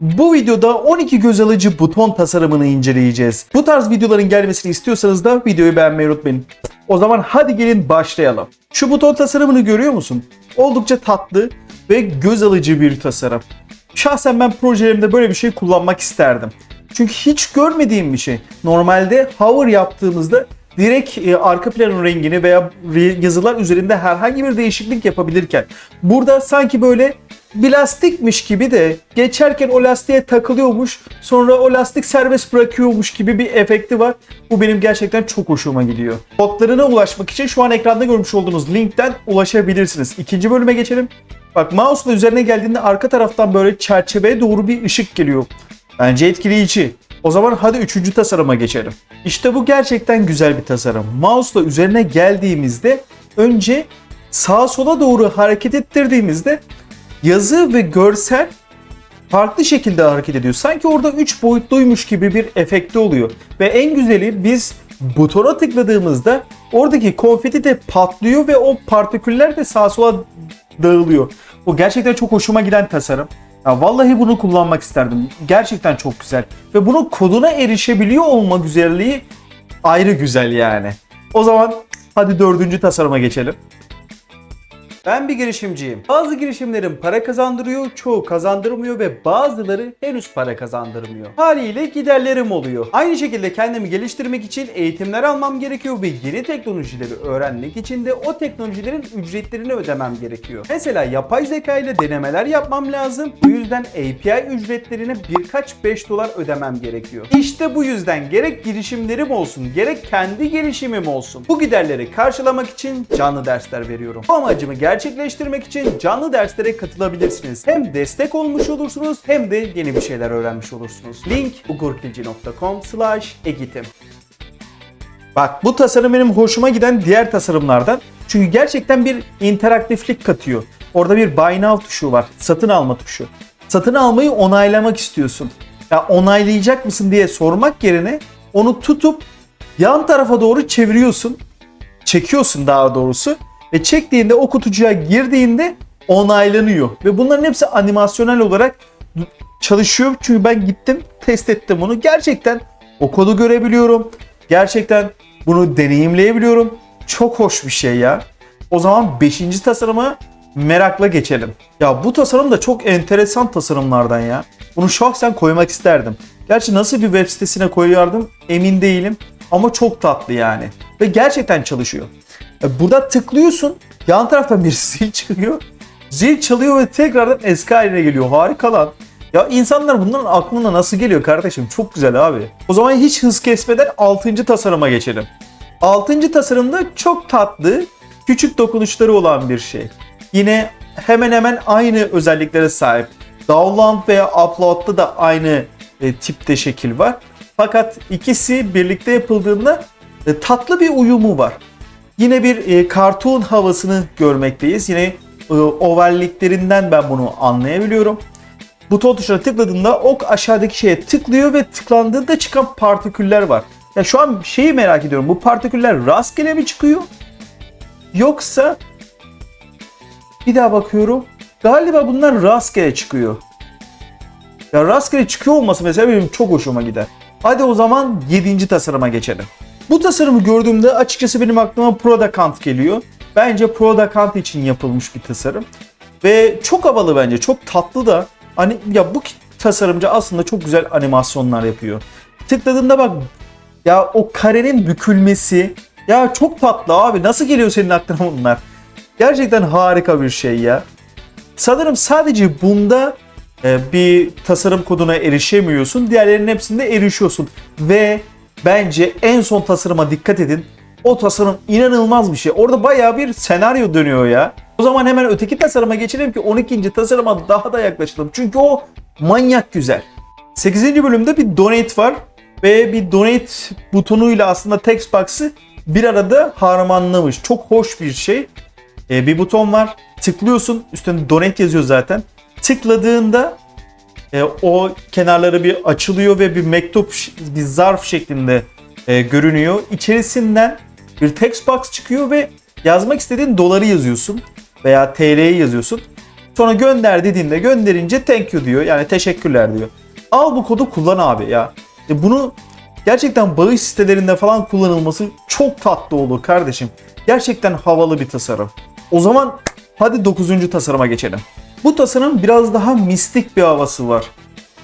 Bu videoda 12 göz alıcı buton tasarımını inceleyeceğiz. Bu tarz videoların gelmesini istiyorsanız da videoyu beğenmeyi unutmayın. O zaman hadi gelin başlayalım. Şu buton tasarımını görüyor musun? Oldukça tatlı ve göz alıcı bir tasarım. Şahsen ben projelerimde böyle bir şey kullanmak isterdim. Çünkü hiç görmediğim bir şey. Normalde hover yaptığımızda direkt e, arka planın rengini veya yazılar üzerinde herhangi bir değişiklik yapabilirken burada sanki böyle bir lastikmiş gibi de geçerken o lastiğe takılıyormuş sonra o lastik serbest bırakıyormuş gibi bir efekti var. Bu benim gerçekten çok hoşuma gidiyor. Kodlarına ulaşmak için şu an ekranda görmüş olduğunuz linkten ulaşabilirsiniz. İkinci bölüme geçelim. Bak mouse'la üzerine geldiğinde arka taraftan böyle çerçeveye doğru bir ışık geliyor. Bence etkileyici. O zaman hadi üçüncü tasarıma geçelim. İşte bu gerçekten güzel bir tasarım. Mouse'la üzerine geldiğimizde önce sağa sola doğru hareket ettirdiğimizde yazı ve görsel farklı şekilde hareket ediyor. Sanki orada 3 boyutluymuş gibi bir efekti oluyor. Ve en güzeli biz butona tıkladığımızda oradaki konfeti de patlıyor ve o partiküller de sağa sola dağılıyor. Bu gerçekten çok hoşuma giden tasarım. Ya vallahi bunu kullanmak isterdim. Gerçekten çok güzel. Ve bunun koduna erişebiliyor olma güzelliği ayrı güzel yani. O zaman hadi dördüncü tasarıma geçelim. Ben bir girişimciyim. Bazı girişimlerin para kazandırıyor, çoğu kazandırmıyor ve bazıları henüz para kazandırmıyor. Haliyle giderlerim oluyor. Aynı şekilde kendimi geliştirmek için eğitimler almam gerekiyor ve yeni teknolojileri öğrenmek için de o teknolojilerin ücretlerini ödemem gerekiyor. Mesela yapay zeka ile denemeler yapmam lazım. Bu yüzden API ücretlerini birkaç 5 dolar ödemem gerekiyor. İşte bu yüzden gerek girişimlerim olsun, gerek kendi gelişimim olsun. Bu giderleri karşılamak için canlı dersler veriyorum. Bu amacımı gerçekleştirmek için canlı derslere katılabilirsiniz. Hem destek olmuş olursunuz hem de yeni bir şeyler öğrenmiş olursunuz. Link ugurkilci.com slash egitim. Bak bu tasarım benim hoşuma giden diğer tasarımlardan. Çünkü gerçekten bir interaktiflik katıyor. Orada bir buy now tuşu var. Satın alma tuşu. Satın almayı onaylamak istiyorsun. Ya onaylayacak mısın diye sormak yerine onu tutup yan tarafa doğru çeviriyorsun. Çekiyorsun daha doğrusu. Ve çektiğinde o kutucuğa girdiğinde onaylanıyor. Ve bunların hepsi animasyonel olarak çalışıyor. Çünkü ben gittim test ettim bunu. Gerçekten o kodu görebiliyorum. Gerçekten bunu deneyimleyebiliyorum. Çok hoş bir şey ya. O zaman 5. tasarıma merakla geçelim. Ya bu tasarım da çok enteresan tasarımlardan ya. Bunu şahsen koymak isterdim. Gerçi nasıl bir web sitesine koyardım emin değilim. Ama çok tatlı yani. Ve gerçekten çalışıyor. E, Burada tıklıyorsun. Yan taraftan bir zil çıkıyor. Zil çalıyor ve tekrardan eski haline geliyor. Harika lan. Ya insanlar bunların aklına nasıl geliyor kardeşim? Çok güzel abi. O zaman hiç hız kesmeden 6. tasarıma geçelim. 6. tasarımda çok tatlı, küçük dokunuşları olan bir şey. Yine hemen hemen aynı özelliklere sahip. Download veya upload'da da aynı e, tipte şekil var. Fakat ikisi birlikte yapıldığında e, tatlı bir uyumu var. Yine bir e, cartoon havasını görmekteyiz. Yine e, ovalliklerinden ben bunu anlayabiliyorum. Buton tuşuna tıkladığında ok aşağıdaki şeye tıklıyor ve tıklandığında çıkan partiküller var. Ya şu an şeyi merak ediyorum. Bu partiküller rastgele mi çıkıyor? Yoksa bir daha bakıyorum. Galiba bunlar rastgele çıkıyor. Ya rastgele çıkıyor olması mesela benim çok hoşuma gider. Hadi o zaman 7. tasarıma geçelim. Bu tasarımı gördüğümde açıkçası benim aklıma Prodacant geliyor. Bence Prodacant için yapılmış bir tasarım. Ve çok havalı bence, çok tatlı da. Hani ya bu tasarımcı aslında çok güzel animasyonlar yapıyor. Tıkladığında bak ya o karenin bükülmesi ya çok tatlı abi. Nasıl geliyor senin aklına bunlar? Gerçekten harika bir şey ya. Sanırım sadece bunda e, bir tasarım koduna erişemiyorsun. Diğerlerinin hepsinde erişiyorsun. Ve bence en son tasarıma dikkat edin. O tasarım inanılmaz bir şey. Orada bayağı bir senaryo dönüyor ya. O zaman hemen öteki tasarıma geçelim ki 12. tasarıma daha da yaklaşalım. Çünkü o manyak güzel. 8. bölümde bir donate var ve bir donate butonuyla aslında text box'ı bir arada harmanlamış. Çok hoş bir şey. Ee, bir buton var. Tıklıyorsun. Üstünde donate yazıyor zaten. Tıkladığında e, o kenarları bir açılıyor ve bir mektup, bir zarf şeklinde e, görünüyor. İçerisinden bir text box çıkıyor ve yazmak istediğin doları yazıyorsun veya TL'yi yazıyorsun. Sonra gönder dediğinde gönderince thank you diyor. Yani teşekkürler diyor. Al bu kodu kullan abi ya. E bunu gerçekten bağış sitelerinde falan kullanılması çok tatlı olur kardeşim. Gerçekten havalı bir tasarım. O zaman hadi 9. tasarıma geçelim. Bu tasarım biraz daha mistik bir havası var.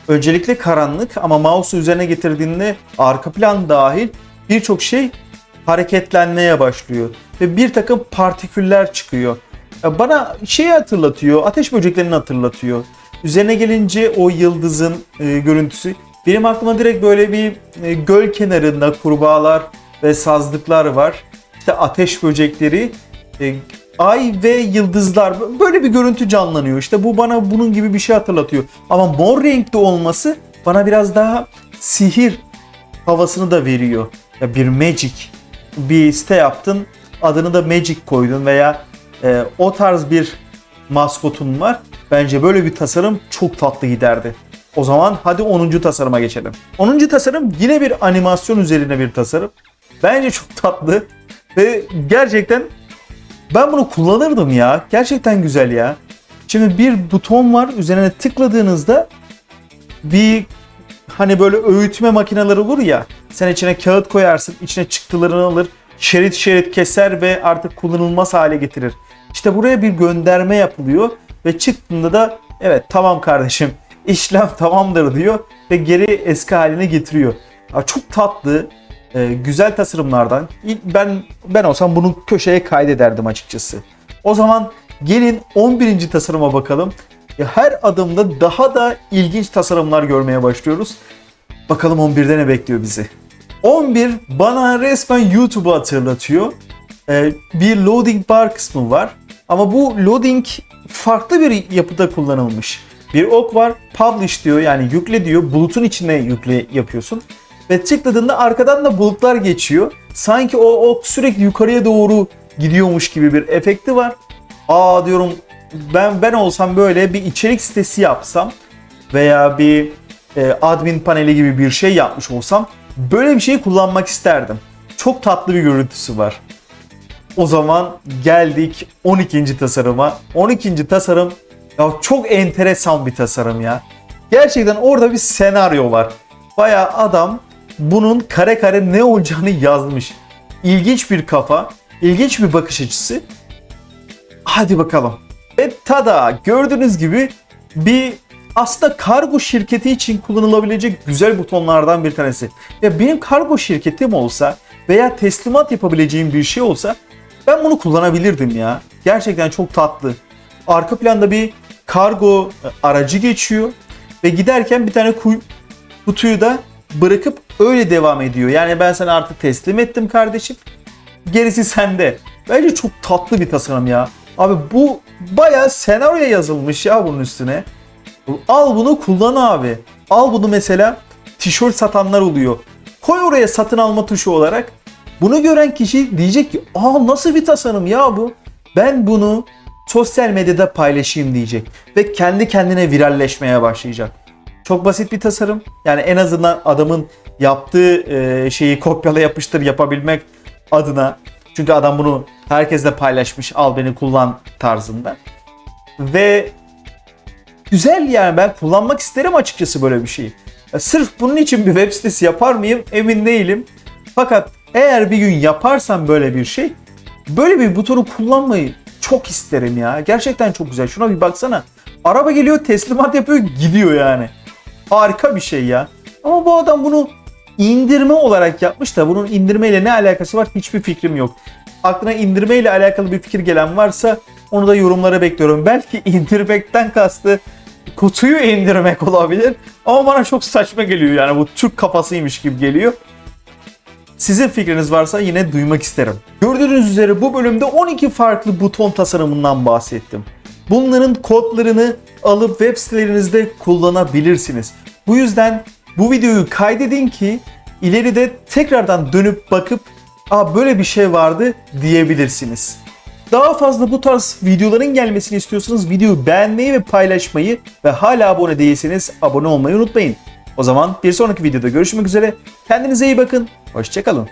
Öncelikle karanlık ama mouse'u üzerine getirdiğinde arka plan dahil birçok şey hareketlenmeye başlıyor. Ve bir takım partiküller çıkıyor. Bana şeyi hatırlatıyor, ateş böceklerini hatırlatıyor. Üzerine gelince o yıldızın e, görüntüsü. Benim aklıma direkt böyle bir e, göl kenarında kurbağalar ve sazlıklar var. İşte ateş böcekleri, e, ay ve yıldızlar böyle bir görüntü canlanıyor. İşte bu bana bunun gibi bir şey hatırlatıyor. Ama mor renkli olması bana biraz daha sihir havasını da veriyor. Ya bir magic bir site yaptın adını da magic koydun veya e, o tarz bir maskotun var. Bence böyle bir tasarım çok tatlı giderdi. O zaman hadi 10. tasarıma geçelim. 10. tasarım yine bir animasyon üzerine bir tasarım. Bence çok tatlı ve gerçekten ben bunu kullanırdım ya. Gerçekten güzel ya. Şimdi bir buton var. Üzerine tıkladığınızda bir hani böyle öğütme makineleri olur ya. Sen içine kağıt koyarsın, içine çıktılarını alır, şerit şerit keser ve artık kullanılmaz hale getirir. İşte buraya bir gönderme yapılıyor ve çıktığında da evet tamam kardeşim işlem tamamdır diyor ve geri eski haline getiriyor. Ya çok tatlı, e, güzel tasarımlardan. Ben ben olsam bunu köşeye kaydederdim açıkçası. O zaman gelin 11. tasarıma bakalım. Ya Her adımda daha da ilginç tasarımlar görmeye başlıyoruz. Bakalım 11'de ne bekliyor bizi. 11 bana resmen YouTube'u hatırlatıyor. Ee, bir loading bar kısmı var. Ama bu loading farklı bir yapıda kullanılmış. Bir ok var, publish diyor yani yükle diyor. Bulutun içine yükle yapıyorsun. Ve tıkladığında arkadan da bulutlar geçiyor. Sanki o ok sürekli yukarıya doğru gidiyormuş gibi bir efekti var. Aa diyorum ben ben olsam böyle bir içerik sitesi yapsam veya bir e, admin paneli gibi bir şey yapmış olsam böyle bir şey kullanmak isterdim. Çok tatlı bir görüntüsü var. O zaman geldik 12. tasarıma. 12. tasarım ya çok enteresan bir tasarım ya. Gerçekten orada bir senaryo var. Baya adam bunun kare kare ne olacağını yazmış. İlginç bir kafa, ilginç bir bakış açısı. Hadi bakalım. Ve tada gördüğünüz gibi bir aslında kargo şirketi için kullanılabilecek güzel butonlardan bir tanesi. Ya benim kargo şirketim olsa veya teslimat yapabileceğim bir şey olsa ben bunu kullanabilirdim ya. Gerçekten çok tatlı. Arka planda bir kargo aracı geçiyor ve giderken bir tane kutuyu da bırakıp öyle devam ediyor. Yani ben sana artık teslim ettim kardeşim. Gerisi sende. Bence çok tatlı bir tasarım ya. Abi bu bayağı senaryo yazılmış ya bunun üstüne. Al bunu kullan abi. Al bunu mesela tişört satanlar oluyor. Koy oraya satın alma tuşu olarak. Bunu gören kişi diyecek ki aa nasıl bir tasarım ya bu. Ben bunu sosyal medyada paylaşayım diyecek. Ve kendi kendine viralleşmeye başlayacak. Çok basit bir tasarım. Yani en azından adamın yaptığı e, şeyi kopyala yapıştır yapabilmek adına. Çünkü adam bunu herkesle paylaşmış al beni kullan tarzında. Ve güzel yani ben kullanmak isterim açıkçası böyle bir şeyi. Sırf bunun için bir web sitesi yapar mıyım emin değilim. Fakat eğer bir gün yaparsam böyle bir şey böyle bir butonu kullanmayı çok isterim ya. Gerçekten çok güzel. Şuna bir baksana. Araba geliyor teslimat yapıyor gidiyor yani. Harika bir şey ya. Ama bu adam bunu indirme olarak yapmış da bunun indirmeyle ne alakası var hiçbir fikrim yok. Aklına indirmeyle alakalı bir fikir gelen varsa onu da yorumlara bekliyorum. Belki indirmekten kastı kutuyu indirmek olabilir. Ama bana çok saçma geliyor yani bu Türk kafasıymış gibi geliyor. Sizin fikriniz varsa yine duymak isterim. Gördüğünüz üzere bu bölümde 12 farklı buton tasarımından bahsettim. Bunların kodlarını alıp web sitelerinizde kullanabilirsiniz. Bu yüzden bu videoyu kaydedin ki ileride tekrardan dönüp bakıp Aa böyle bir şey vardı diyebilirsiniz. Daha fazla bu tarz videoların gelmesini istiyorsanız videoyu beğenmeyi ve paylaşmayı ve hala abone değilseniz abone olmayı unutmayın. O zaman bir sonraki videoda görüşmek üzere. Kendinize iyi bakın. Hoşçakalın.